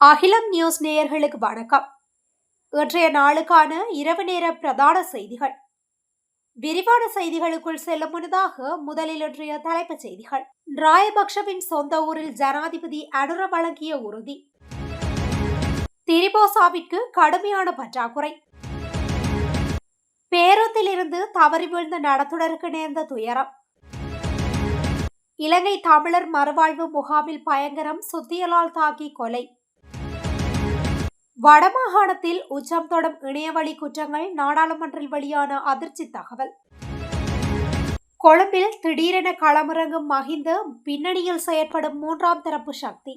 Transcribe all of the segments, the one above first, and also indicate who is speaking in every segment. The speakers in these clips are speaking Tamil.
Speaker 1: அகிலம் நியூஸ் நேயர்களுக்கு வணக்கம். இன்றைய நாளுக்கான இரவு நேர பிரதான செய்திகள். விரிவான செய்திகளுக்குள் செல்லும் முன்னதாக முதலில் இன்றைய தலைப்புச் செய்திகள். ராயபக்ஷவின் சொந்த ஊரில் ஜனாதிபதி அனுர வழங்கிய உறுதி. திரிபோசாவிற்கு கடுமையான பற்றாக்குறை. பேருந்தில் இருந்து தவறி விழுந்த நடத்துனருக்கு நேர்ந்த துயரம். இலங்கை தமிழர் மறுவாழ்வு முகாமில் பயங்கரம் சுத்தியலால் தாக்கி கொலை. வடமாகாணத்தில் உச்சம் தொடும் இணையவழி குற்றங்கள் நாடாளுமன்றில் வெளியான அதிர்ச்சி தகவல். கொழும்பில் திடீரென களமிறங்கும் மகிந்த பின்னணியில் செயற்படும் மூன்றாம் தரப்பு சக்தி.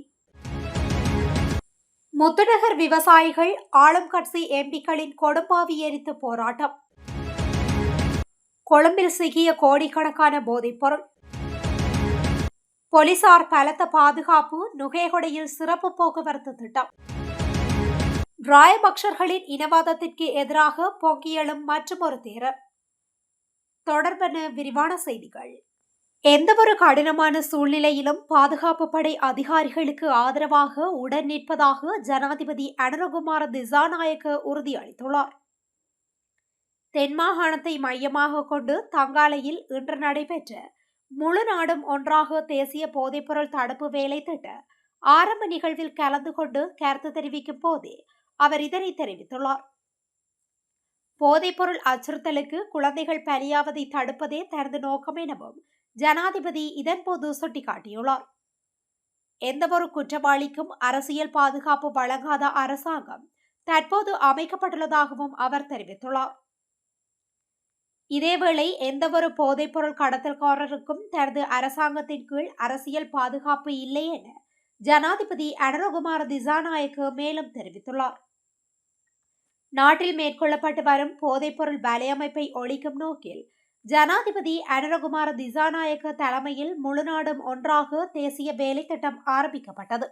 Speaker 1: முத்துநகர் விவசாயிகள் ஆளும் கட்சி எம்பிக்களின் கொடும்பாவி எரித்து போராட்டம். கொழும்பில் சிக்கிய கோடிக்கணக்கான போதைப்பொருள். போலீசார் பலத்த பாதுகாப்பு நுகைகொடையில் சிறப்பு போக்குவரத்து திட்டம். ராயபக்ஷர்களின் இனவாதத்திற்கு எதிராக பொங்கியலும் மற்றொரு தேரர். தொடர்பென விரிவான செய்திகள். எந்த ஒரு கடினமான சூழ்நிலையிலும் பாதுகாப்பு படை அதிகாரிகளுக்கு ஆதரவாக உடன் நிற்பதாக ஜனாதிபதி அனரகுமார திசாநாயக்க உறுதியளித்துள்ளார். தென் மாகாணத்தை மையமாக கொண்டு தங்காலையில் இன்று நடைபெற்ற முழு நாடும் ஒன்றாக தேசிய போதைப்பொருள் தடுப்பு வேலை திட்ட ஆரம்ப நிகழ்வில் கலந்து கொண்டு கருத்து தெரிவிக்கும் போதே அவர் இதனை தெரிவித்துள்ளார். போதைப்பொருள் அச்சுறுத்தலுக்கு குழந்தைகள் பலியாவதை தடுப்பதே தனது நோக்கம் எனவும் ஜனாதிபதி இதன்போது சுட்டிக்காட்டியுள்ளார். எந்தவொரு குற்றவாளிக்கும் அரசியல் பாதுகாப்பு வழங்காத அரசாங்கம் தற்போது அமைக்கப்பட்டுள்ளதாகவும் அவர் தெரிவித்துள்ளார். இதேவேளை எந்தவொரு போதைப்பொருள் கடத்தல்காரருக்கும் தனது அரசாங்கத்தின் கீழ் அரசியல் பாதுகாப்பு இல்லை என ஜனாதிபதி அனரகுமார திசாநாயக்கு மேலும் தெரிவித்துள்ளார். நாட்டில் மேற்கொள்ளப்பட்டு வரும் போதைப்பொருள் வலையமைப்பை ஒழிக்கும் நோக்கில் ஜனாதிபதி அனரகுமார திசாநாயக்க தலைமையில் முழுநாடும் ஒன்றாக தேசிய வேலை திட்டம் ஆரம்பிக்கப்பட்டது.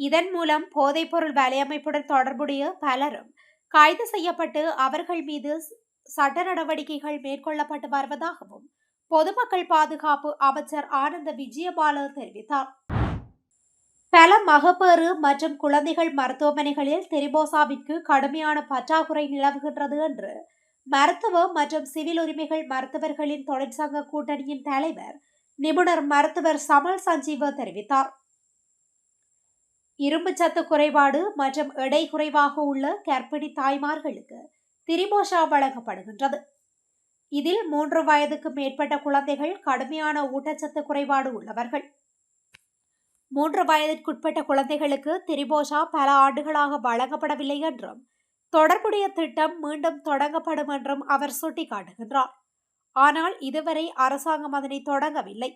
Speaker 1: இதன் மூலம் போதைப்பொருள் வலையமைப்புடன் தொடர்புடைய பலரும் கைது செய்யப்பட்டு அவர்கள் மீது சட்ட நடவடிக்கைகள் மேற்கொள்ளப்பட்டு வருவதாகவும் பொதுமக்கள் பாதுகாப்பு அமைச்சர் ஆனந்த விஜயபால தெரிவித்தார். பல மகப்பேறு மற்றும் குழந்தைகள் மருத்துவமனைகளில் திரிபோசாவிற்கு கடுமையான பற்றாக்குறை நிலவுகின்றது என்று மருத்துவ மற்றும் சிவில் உரிமைகள் மருத்துவர்களின் தொழிற்சங்க கூட்டணியின் தலைவர் நிபுணர் மருத்துவர் சமல் சஞ்சீவ தெரிவித்தார். இரும்பு சத்து குறைபாடு மற்றும் எடை குறைவாக உள்ள கர்ப்பிணி தாய்மார்களுக்கு திரிபோஷா வழங்கப்படுகின்றது. இதில் மூன்று வயதுக்கு மேற்பட்ட குழந்தைகள் கடுமையான ஊட்டச்சத்து குறைபாடு உள்ளவர்கள். மூன்று வயதிற்குட்பட்ட குழந்தைகளுக்கு திரிபோஷா பல ஆண்டுகளாக வழங்கப்படவில்லை என்றும் தொடர்புடைய திட்டம் மீண்டும் தொடங்கப்படும் என்றும் அவர் சுட்டிக்காட்டுகின்றார். ஆனால் இதுவரை அரசாங்கம் அதனை தொடங்கவில்லை.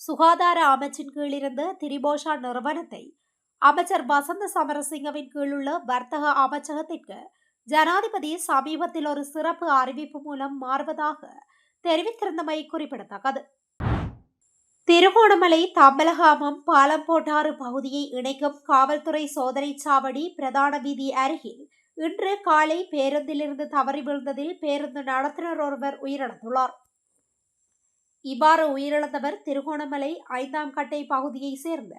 Speaker 1: சுகாதார அமைச்சின் கீழிருந்து திரிபோஷா நிறுவனத்தை அமைச்சர் வசந்த சமரசிங்கவின் கீழுள்ள வர்த்தக அமைச்சகத்திற்கு ஜனாதிபதி சமீபத்தில் ஒரு சிறப்பு அறிவிப்பு மூலம் மாறுவதாக தெரிவித்திருந்தமை குறிப்பிடத்தக்கது. திருகோணமலை தம்பலகாமம் பாலம்போட்டாறு பகுதியை இணைக்கும் காவல்துறை சோதனை சாவடி பிரதான வீதி அருகில் இன்று காலை பேருந்திலிருந்து தவறி விழுந்ததில் பேருந்து நடத்துனர் ஒருவர் உயிரிழந்துள்ளார். இவ்வாறு உயிரிழந்தவர் திருகோணமலை ஐந்தாம் கட்டை பகுதியை சேர்ந்த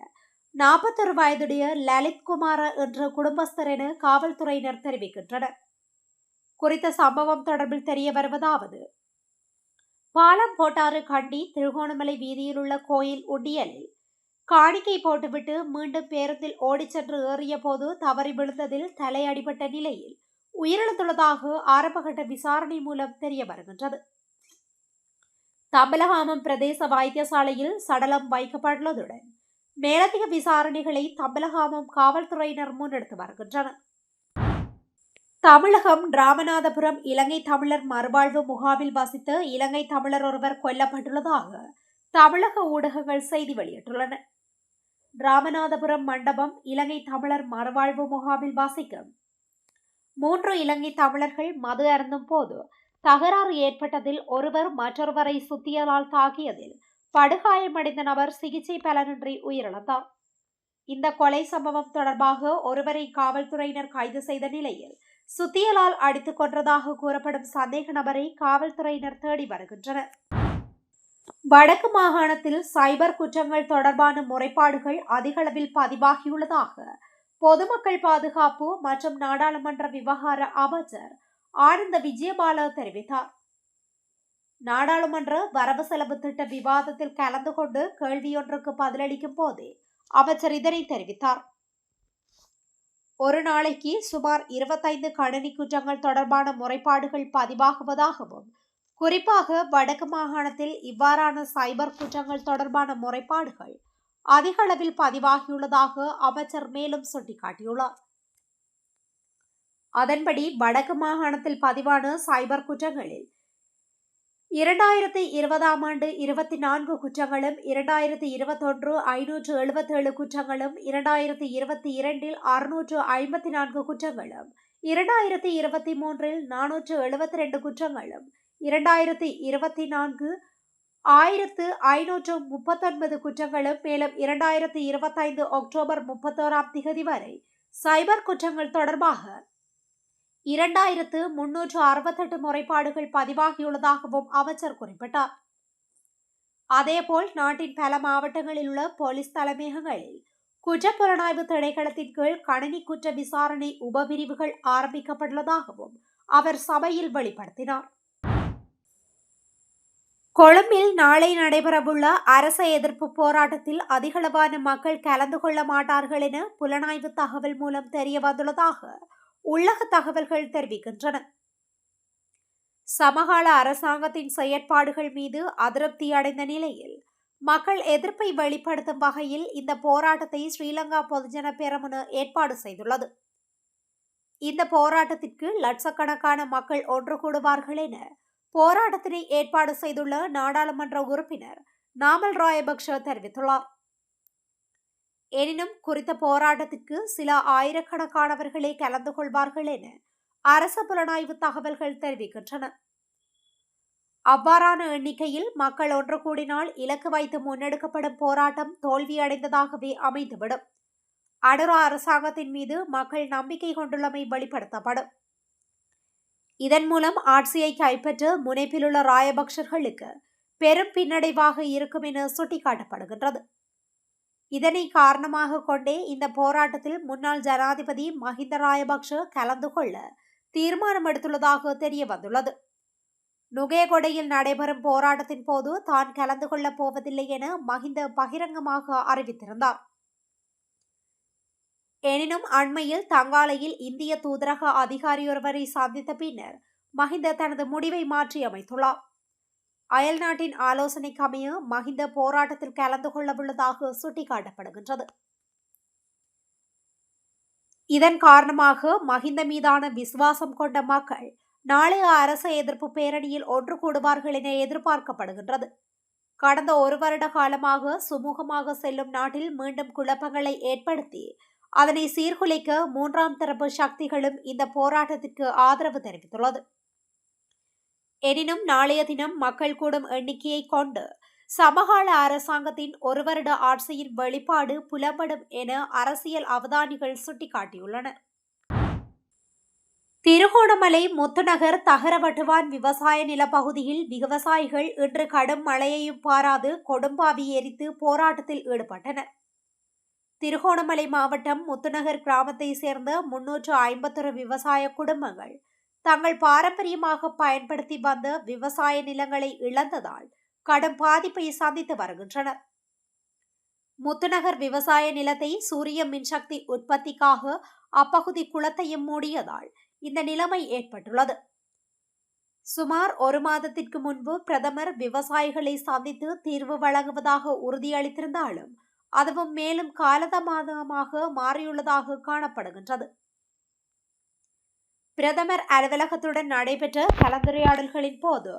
Speaker 1: நாற்பத்தொரு வயதுடைய லலித்குமார என்ற குடும்பஸ்தர் என காவல்துறையினர் தெரிவிக்கின்றனர். குறித்த சம்பவம் தொடர்பில் தெரிய வருவதாவது பாலம் போட்டாறு கண்டி திருகோணமலை வீதியில் உள்ள கோயில் உண்டியலில் காணிக்கை போட்டுவிட்டு மீண்டும் பேருந்தில் ஓடிச் சென்று ஏறிய போது தவறி விழுந்ததில் தலையடிபட்ட நிலையில் உயிரிழந்துள்ளதாக ஆரம்பகட்ட விசாரணை மூலம் தெரிய வருகின்றது. தம்பலகாமம் பிரதேச வைத்தியசாலையில் சடலம் வைக்கப்பட்டுள்ளதுடன் மேலதிக விசாரணைகளை தமிழகமும் காவல்துறையினர் முன்னெடுத்து வருகின்றனர். தமிழகம் ராமநாதபுரம் இலங்கை தமிழர் மறுவாழ்வு முகாமில் வசித்த இலங்கை தமிழர் ஒருவர் கொல்லப்பட்டுள்ளதாக தமிழக ஊடகங்கள் செய்தி வெளியிட்டுள்ளன. ராமநாதபுரம் மண்டபம் இலங்கை தமிழர் மறுவாழ்வு முகாமில் வசிக்கும் மூன்று இலங்கை தமிழர்கள் மது அருந்தும் போது தகராறு ஏற்பட்டதில் ஒருவர் மற்றொருவரை சுத்தியலால் தாக்கியதில் படுகாயமடைந்த நபர் சிகிச்சை பலனின்றி உயிரிழந்தார். இந்த கொலை சம்பவம் தொடர்பாக ஒருவரை காவல்துறையினர் கைது செய்த நிலையில் சுத்தியலால் அடித்துக் கொன்றதாக கூறப்படும் சந்தேக நபரை காவல்துறையினர் தேடி வருகின்றனர். வடக்கு மாகாணத்தில் சைபர் குற்றங்கள் தொடர்பான முறைப்பாடுகள் அதிகளவில் பதிவாகியுள்ளதாக பொதுமக்கள் பாதுகாப்பு மற்றும் நாடாளுமன்ற விவகார அமைச்சர் ஆனந்த விஜயபால தெரிவித்தார். நாடாளுமன்ற வரவு செலவு திட்ட விவாதத்தில் கலந்து கொண்டு கேள்வியொன்றுக்கு பதிலளிக்கும் போது அமைச்சர் இதனை தெரிவித்தார். ஒரு நாளைக்கு சுமார் இருபத்தைந்து கணினி குற்றங்கள் தொடர்பான முறைப்பாடுகள் பதிவாகுவதாகவும் குறிப்பாக வடக்கு மாகாணத்தில் இவ்வாறான சைபர் குற்றங்கள் தொடர்பான முறைப்பாடுகள் அதிக அளவில் பதிவாகியுள்ளதாக அமைச்சர் மேலும் சுட்டிக்காட்டியுள்ளார். அதன்படி வடக்கு மாகாணத்தில் பதிவான சைபர் குற்றங்களில் இரண்டாயிரத்தி இருபதாம் ஆண்டு இருபத்தி நான்கு குற்றங்களும் இரண்டாயிரத்தி இருபத்தொன்று ஐநூற்று எழுபத்தேழு குற்றங்களும் இரண்டாயிரத்தி இருபத்தி இரண்டில் அறுநூற்று ஐம்பத்தி நான்கு குற்றங்களும் இரண்டாயிரத்தி இருபத்தி மூன்றில் நானூற்று எழுபத்தி ரெண்டு குற்றங்களும் இரண்டாயிரத்தி இருபத்தி நான்கு ஆயிரத்து ஐநூற்று முப்பத்தொன்பது குற்றங்களும் மேலும் இரண்டாயிரத்தி இருபத்தைந்து அக்டோபர் முப்பத்தோராம் திகதி வரை சைபர் குற்றங்கள் தொடர்பாக இரண்டாயிரத்து முன்னூற்று அறுபத்தெட்டு முறைப்பாடுகள் பதிவாகியுள்ளதாகவும் அமைச்சர் குறிப்பிட்டார். அதேபோல் நாட்டின் பல மாவட்டங்களில் உள்ள போலீஸ் தலைமையகங்களில் குற்றப்புலனாய்வு திணைக்களத்தின் கீழ் கணினி குற்ற விசாரணை உபபிரிவுகள் ஆரம்பிக்கப்பட்டுள்ளதாகவும் அவர் சபையில் வெளிப்படுத்தினார். கொழும்பில் நாளை நடைபெறவுள்ள அரச எதிர்ப்பு போராட்டத்தில் அதிகளவான மக்கள் கலந்து கொள்ள மாட்டார்கள் என புலனாய்வு தகவல் மூலம் தெரிய வந்துள்ளதாக உள்ளக தகவல்கள் தெரிவிக்கின்றன. சமகால அரசாங்கத்தின் செயற்பாடுகள் மீது அதிருப்தி அடைந்த நிலையில் மக்கள் எதிர்ப்பை வெளிப்படுத்தும் வகையில் இந்த போராட்டத்தை ஸ்ரீலங்கா பொதுஜன பெரமுன ஏற்பாடு செய்துள்ளது. இந்த போராட்டத்திற்கு லட்சக்கணக்கான மக்கள் ஒன்று கூடுவார்கள் என போராட்டத்தினை ஏற்பாடு செய்துள்ள நாடாளுமன்ற உறுப்பினர் நாமல் ராயபக்ஷ தெரிவித்துள்ளார். எனினும் குறித்த போராட்டத்திற்கு சில ஆயிரக்கணக்கானவர்களே கலந்து கொள்வார்கள் என அரச புலனாய்வு தகவல்கள் தெரிவிக்கின்றன. அவ்வாறான எண்ணிக்கையில் மக்கள் ஒன்று கூடினால் இலக்கு வைத்து முன்னெடுக்கப்படும் போராட்டம் தோல்வியடைந்ததாகவே அமைந்துவிடும். அடரா அரசாங்கத்தின் மீது மக்கள் நம்பிக்கை கொண்டுள்ளமை வெளிப்படுத்தப்படும். இதன் மூலம் ஆட்சியை கைப்பற்ற முனைப்பிலுள்ள ராயபக்சர்களுக்கு பெரும் பின்னடைவாக இருக்கும் என சுட்டிக்காட்டப்படுகின்றது. இதனை காரணமாக கொண்டே இந்த போராட்டத்தில் முன்னாள் ஜனாதிபதி மஹிந்த ராயபக்ஷ கலந்து கொள்ள தீர்மானம் எடுத்துள்ளதாக தெரிய வந்துள்ளது. நுகேகொடையில் நடைபெறும் போராட்டத்தின் போது தான் கலந்து கொள்ளப் போவதில்லை என மஹிந்த பகிரங்கமாக அறிவித்திருந்தார். எனினும் அண்மையில் தங்காலையில் இந்திய தூதரக அதிகாரியொருவரை சந்தித்த பின்னர் மஹிந்த தனது முடிவை மாற்றி அமைத்துள்ளார் அயல்நாட்டின் ஆலோசனைக்கு அமைய மஹிந்த போராட்டத்தில் கலந்து கொள்ளவுள்ளதாக சுட்டிக்காட்டப்படுகின்றது. இதன் காரணமாக மஹிந்த மீதான விசுவாசம் கொண்ட மக்கள் நாளைய அரச எதிர்ப்பு பேரணியில் ஒன்று கூடுவார்கள் என எதிர்பார்க்கப்படுகின்றது. கடந்த ஒரு வருட காலமாக சுமூகமாக செல்லும் நாட்டில் மீண்டும் குழப்பங்களை ஏற்படுத்தி அதனை சீர்குலைக்க மூன்றாம் தரப்பு சக்திகளும் இந்த போராட்டத்திற்கு ஆதரவு தெரிவித்துள்ளது. எனினும் நாளைய தினம் மக்கள் கூடும் எண்ணிக்கையை கொண்டு சமகால அரசாங்கத்தின் ஒரு வருட ஆட்சியின் வெளிப்பாடு புலப்படும் என அரசியல் அவதானிகள் சுட்டிக்காட்டியுள்ளனர் திருகோணமலை முத்துநகர் தகரவட்டுவான் விவசாய நிலப்பகுதியில் விவசாயிகள் இன்று கடும் மழையையும் பாராது கொடும்பாவி எரித்து போராட்டத்தில் ஈடுபட்டனர். திருகோணமலை மாவட்டம் முத்துநகர் கிராமத்தை சேர்ந்த முன்னூற்று ஐம்பத்தொரு விவசாய குடும்பங்கள் தங்கள் பாரம்பரியமாக பயன்படுத்தி வந்த விவசாய நிலங்களை இழந்ததால் கடும் பாதிப்பை சந்தித்து வருகின்றனர். முத்துநகர் விவசாய நிலத்தை சூரிய மின்சக்தி உற்பத்திக்காக அப்பகுதி குளத்தையும் மூடியதால் இந்த நிலைமை ஏற்பட்டுள்ளது. சுமார் ஒரு மாதத்திற்கு முன்பு பிரதமர் விவசாயிகளை சந்தித்து தீர்வு வழங்குவதாக உறுதியளித்திருந்தாலும் அதுவும் மேலும் காலதாமதமாக மாறியுள்ளதாக காணப்படுகின்றது. பிரதமர் அலுவலகத்துடன் நடைபெற்ற கலந்துரையாடல்களின் போது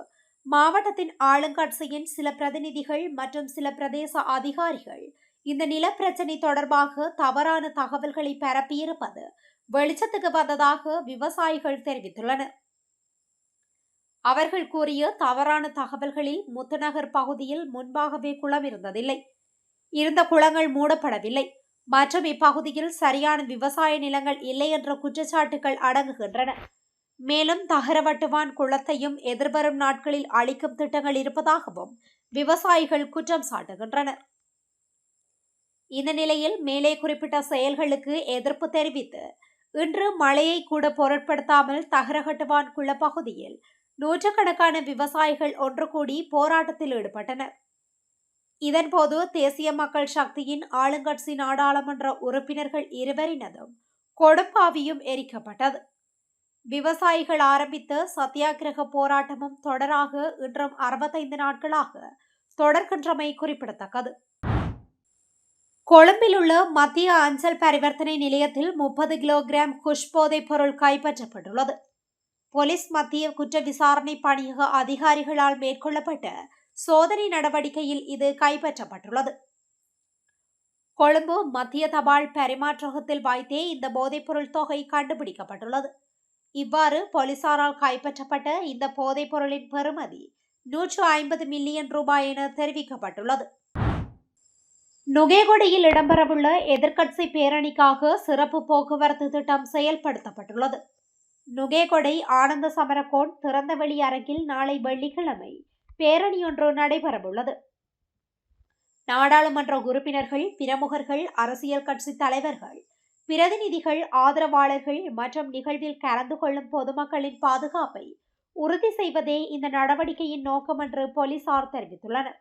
Speaker 1: மாவட்டத்தின் ஆளுங்கட்சியின் சில பிரதிநிதிகள் மற்றும் சில பிரதேச அதிகாரிகள் இந்த நிலப்பிரச்சினை தொடர்பாக தவறான தகவல்களை பரப்பியிருப்பது வெளிச்சத்துக்கு வந்ததாக விவசாயிகள் தெரிவித்துள்ளனர். அவர்கள் கூறிய தவறான தகவல்களில் முத்துநகர் பகுதியில் முன்பாகவே குளம் இருந்ததில்லை. இருந்த குளங்கள் மூடப்படவில்லை. மற்றும் இப்பகுதியில் சரியான விவசாய நிலங்கள் இல்லை என்ற குற்றச்சாட்டுகள் அடங்குகின்றன. மேலும் தகரவட்டுவான் குளத்தையும் எதிர்வரும் நாட்களில் அழிக்கும் திட்டங்கள் இருப்பதாகவும் விவசாயிகள் குற்றம் சாட்டுகின்றனர். இந்த நிலையில் மேலே குறிப்பிட்ட செயல்களுக்கு எதிர்ப்பு தெரிவித்து இன்று மழையை கூட பொருட்படுத்தாமல் தகரகட்டுவான் குள பகுதியில் நூற்றுக்கணக்கான விவசாயிகள் ஒன்று கூடி போராட்டத்தில் ஈடுபட்டனர். இதன்போது தேசிய மக்கள் சக்தியின் ஆளுங்கட்சி நாடாளுமன்ற உறுப்பினர்கள் இருவரினதும் கொடுப்பாவியும் எரிக்கப்பட்டது. விவசாயிகள் ஆரம்பித்த சத்தியாகிரக போராட்டமும் தொடராக இன்றும் அறுபத்தைந்து நாட்களாக தொடர்கின்றமை குறிப்பிடத்தக்கது. கொழும்பில் உள்ள மத்திய அஞ்சல் பரிவர்த்தனை நிலையத்தில் முப்பது கிலோகிராம் குஷ்போதைப் பொருள் கைப்பற்றப்பட்டுள்ளது. போலீஸ் மத்திய குற்ற விசாரணை பணியக அதிகாரிகளால் மேற்கொள்ளப்பட்ட சோதனை நடவடிக்கையில் இது கைப்பற்றப்பட்டுள்ளது. கொழும்பு மத்திய தபால் பரிமாற்றகத்தில் வைத்தே இந்த போதைப்பொருள் தொகை கண்டுபிடிக்கப்பட்டுள்ளது. இவ்வாறு போலீசாரால் கைப்பற்றப்பட்ட இந்த போதைப்பொருளின் பெறுமதி நூற்று ஐம்பது மில்லியன் ரூபாய் என தெரிவிக்கப்பட்டுள்ளது. நுகேகொடையில் இடம்பெறவுள்ள எதிர்க்கட்சி பேரணிக்காக சிறப்பு போக்குவரத்து திட்டம் செயல்படுத்தப்பட்டுள்ளது. நுகேகொடை ஆனந்த சமரகோன் திறந்தவெளி அரங்கில் நாளை வெள்ளிக்கிழமை பேரணியொன்று நடைபெறவுள்ளது. நாடாளுமன்ற உறுப்பினர்கள் பிரமுகர்கள் அரசியல் கட்சி தலைவர்கள் பிரதிநிதிகள் ஆதரவாளர்கள் மற்றும் நிகழ்வில் கலந்து கொள்ளும் பொதுமக்களின் பாதுகாப்பை உறுதி செய்வதே இந்த நடவடிக்கையின் நோக்கம் என்று போலீசார் தெரிவித்துள்ளனர்.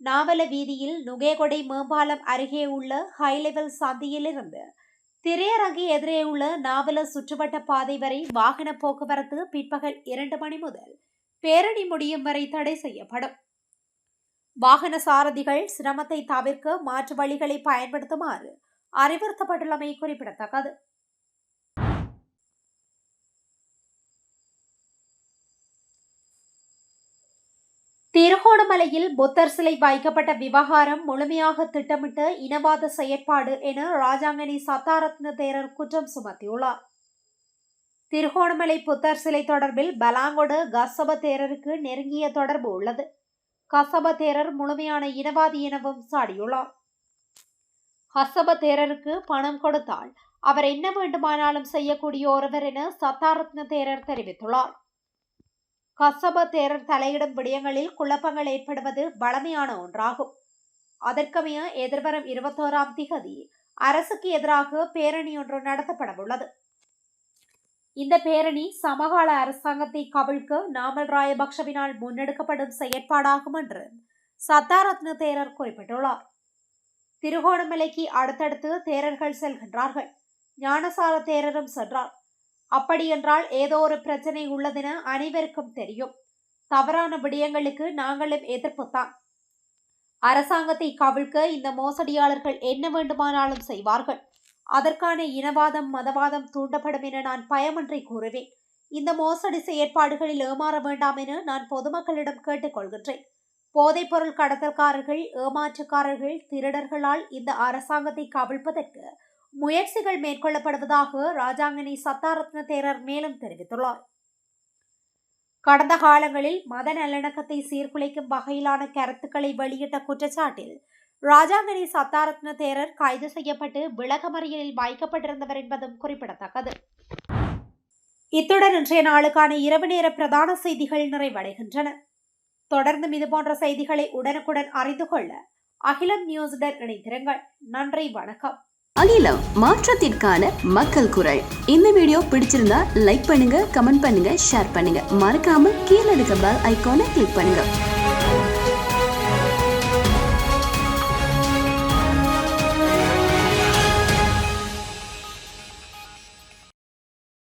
Speaker 1: நாவல வீதியில் நுகேகொடை மேம்பாலம் அருகே உள்ள ஹை லெவல் சந்தியிலிருந்து திரையரங்கு எதிரே உள்ள நாவல சுற்றுவட்ட பாதை வரை வாகன போக்குவரத்து பிற்பகல் இரண்டு மணி முதல் பேரணி முடியும் வரை தடை செய்யப்படும். வாகன சாரதிகள் சிரமத்தை தவிர்க்க மாற்று வழிகளை பயன்படுத்துமாறு அறிவுறுத்தப்பட்டுள்ளமை குறிப்பிடத்தக்கது. திருகோணமலையில் புத்தர் சிலை வைக்கப்பட்ட விவகாரம் முழுமையாக திட்டமிட்ட இனவாத செயற்பாடு என ராஜாங்கனி சத்தாரத்ன தேரர் குற்றம் சுமத்தியுள்ளார். திருகோணமலை புத்தர் சிலை தொடர்பில் பலாங்கொடு கசப தேரருக்கு நெருங்கிய தொடர்பு உள்ளது. கசப தேரர் முழுமையான இனவாதி எனவும் சாடியுள்ளார். ஹசப தேரருக்கு பணம் கொடுத்தால் அவர் என்ன வேண்டுமானாலும் செய்யக்கூடிய ஒருவர் என சத்தாரத்ன தேரர் தெரிவித்துள்ளார். கசப தேரர் தலையிடும் விடயங்களில் குழப்பங்கள் ஏற்படுவது வளமையான ஒன்றாகும். அதற்கமைய எதிர்வரும் இருபத்தோராம் திகதி அரசுக்கு எதிராக பேரணி ஒன்று நடத்தப்படவுள்ளது. இந்த பேரணி சமகால அரசாங்கத்தை கவிழ்க்க நாமல் ராயபக்ஷவினால் முன்னெடுக்கப்படும் செயற்பாடாகும் என்று சத்தாரத்ன தேரர் குறிப்பிட்டுள்ளார். திருகோணமலைக்கு அடுத்தடுத்து தேரர்கள் செல்கின்றார்கள். ஞானசார தேரரும் சென்றார். அப்படியென்றால் ஏதோ ஒரு பிரச்சனை உள்ளதென அனைவருக்கும் தெரியும். தவறான விடயங்களுக்கு நாங்களும் எதிர்ப்புத்தான் அரசாங்கத்தை கவிழ்க்க இந்த மோசடியாளர்கள் என்ன வேண்டுமானாலும் செய்வார்கள். அதற்கான இனவாதம் மதவாதம் தூண்டப்படும் என நான் பயமன்றி கூறுவேன். இந்த மோசடி செயற்பாடுகளில் ஏமாற வேண்டாம் என நான் பொதுமக்களிடம் கேட்டுக்கொள்கின்றேன் போதைப்பொருள் கடத்தல்காரர்கள் ஏமாற்றுக்காரர்கள் திருடர்களால் இந்த அரசாங்கத்தை கவிழ்ப்பதற்கு முயற்சிகள் மேற்கொள்ளப்படுவதாக ராஜாங்கனி சத்தாரத்ன தேரர் மேலும் தெரிவித்துள்ளார். கடந்த காலங்களில் மத நல்லிணக்கத்தை சீர்குலைக்கும் வகையிலான கருத்துக்களை வெளியிட்ட குற்றச்சாட்டில் ராஜாங்கனி சத்தாரத்ன தேரர் கைது செய்யப்பட்டு விளக்கமறியலில் வைக்கப்பட்டிருந்தவர் என்பதும் குறிப்பிடத்தக்கது. இத்துடன் இன்றைய நாளுக்கான இரவு நேர பிரதான செய்திகள் நிறைவடைகின்றன. தொடர்ந்தும் இதுபோன்ற செய்திகளை உடனுக்குடன் அறிந்து கொள்ள அகிலம் நியூஸுடன் இணைந்திருங்கள். நன்றி வணக்கம்.
Speaker 2: அகிலம் மாற்றத்திற்கான மக்கள் குரல். இந்த வீடியோ பிடிச்சிருந்தா லைக் பண்ணுங்க கமெண்ட் பண்ணுங்க ஷேர் பண்ணுங்க. மறக்காம கீழே இருக்க பெல் ஐகானை கிளிக் பண்ணுங்க.